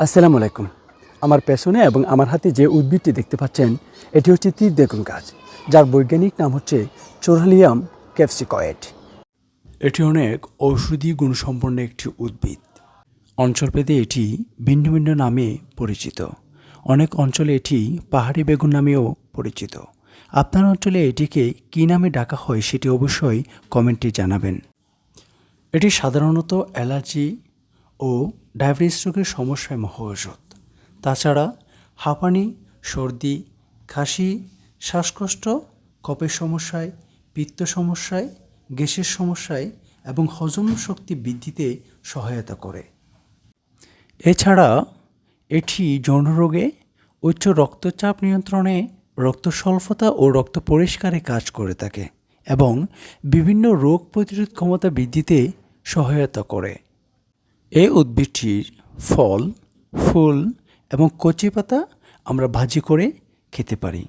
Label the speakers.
Speaker 1: আসসালামু আলাইকুম। আমার পেছনে এবং আমার হাতে যে উদ্ভিদটি দেখতে পাচ্ছেন, এটি হচ্ছে তীর দেখুন গাছ, যার বৈজ্ঞানিক নাম হচ্ছে চোরালিয়াম ক্যাপসিকয়েড। এটি অনেক ঔষধি গুণসম্পন্ন একটি উদ্ভিদ। অঞ্চলভেদে এটি ভিন্ন ভিন্ন নামে পরিচিত। অনেক অঞ্চলে এটি পাহাড়ি বেগুন নামেও পরিচিত। আপনার অঞ্চলে এটিকে কী নামে ডাকা হয় সেটি অবশ্যই কমেন্টে জানাবেন। এটি সাধারণত অ্যালার্জি ও ডায়াবেটিস রোগের সমস্যায় মহা ঔষধ তাছাড়া হাঁপানি, সর্দি, কাশি, শ্বাসকষ্ট, কপের সমস্যায়, পিত্ত সমস্যায়, গ্যাসের সমস্যায় এবং হজম শক্তি বৃদ্ধিতে সহায়তা করে। এছাড়া এটি যৌনরোগে উচ্চ রক্তচাপ নিয়ন্ত্রণে রক্ত স্বল্পতা ও রক্ত পরিষ্কারে কাজ করে থাকে এবং বিভিন্ন রোগ প্রতিরোধ ক্ষমতা বৃদ্ধিতে সহায়তা করে। এই উদ্ভিদটির ফল ফুল এবং কচি পাতা আমরা ভাজি করে খেতে পারি।